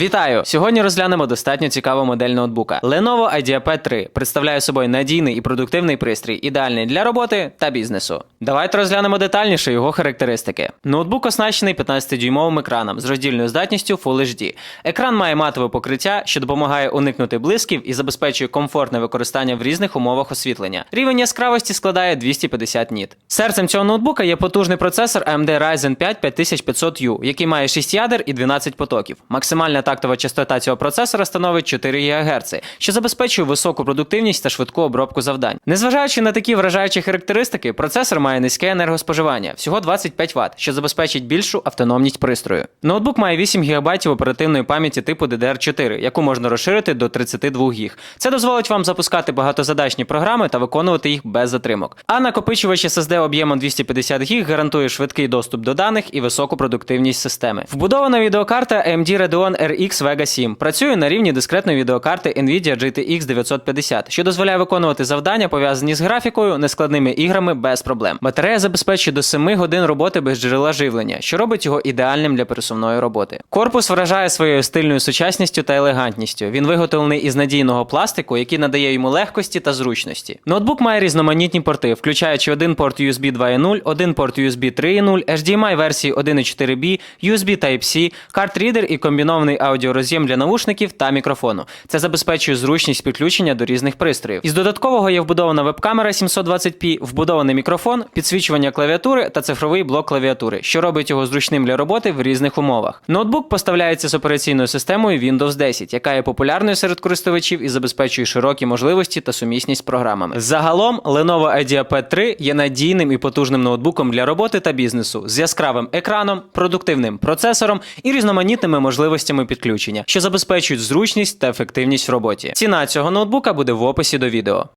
Вітаю! Сьогодні розглянемо достатньо цікаву модель ноутбука. Lenovo IdeaPad 3 представляє собою надійний і продуктивний пристрій, ідеальний для роботи та бізнесу. Давайте розглянемо детальніше його характеристики. Ноутбук оснащений 15-дюймовим екраном з роздільною здатністю Full HD. Екран має матове покриття, що допомагає уникнути блисків і забезпечує комфортне використання в різних умовах освітлення. Рівень яскравості складає 250 ніт. Серцем цього ноутбука є потужний процесор AMD Ryzen 5 5500U, який має 6 ядер і 12 потоків. Максимальна тактова частота цього процесора становить 4 ГГц, що забезпечує високу продуктивність та швидку обробку завдань. Незважаючи на такі вражаючі характеристики, процесор має низьке енергоспоживання, всього 25 Вт, що забезпечить більшу автономність пристрою. Ноутбук має 8 ГБ оперативної пам'яті типу DDR4, яку можна розширити до 32 ГБ. Це дозволить вам запускати багатозадачні програми та виконувати їх без затримок. А накопичувач SSD об'ємом 250 ГБ гарантує швидкий доступ до даних і високу продуктивність системи. Вбудована відеокарта AMD Radeon RX Vega 7 працює на рівні дискретної відеокарти Nvidia GTX 950, що дозволяє виконувати завдання, пов'язані з графікою, нескладними іграми без проблем. Батарея забезпечує до 7 годин роботи без джерела живлення, що робить його ідеальним для пересувної роботи. Корпус вражає своєю стильною сучасністю та елегантністю. Він виготовлений із надійного пластику, який надає йому легкості та зручності. Ноутбук має різноманітні порти, включаючи один порт USB 2.0, один порт USB 3.0, HDMI версії 1.4B, USB Type-C, карт-рідер і комбінований аудіороз'єм для наушників та мікрофону. Це забезпечує зручність підключення до різних пристроїв. Із додаткового є вбудована веб-камера 720p, вбудований мікрофон, підсвічування клавіатури та цифровий блок клавіатури, що робить його зручним для роботи в різних умовах. Ноутбук поставляється з операційною системою Windows 10, яка є популярною серед користувачів і забезпечує широкі можливості та сумісність з програмами. Загалом Lenovo IdeaPad 3 є надійним і потужним ноутбуком для роботи та бізнесу з яскравим екраном, продуктивним процесором і різноманітними можливостями підключення, що забезпечують зручність та ефективність в роботі. Ціна цього ноутбука буде в описі до відео.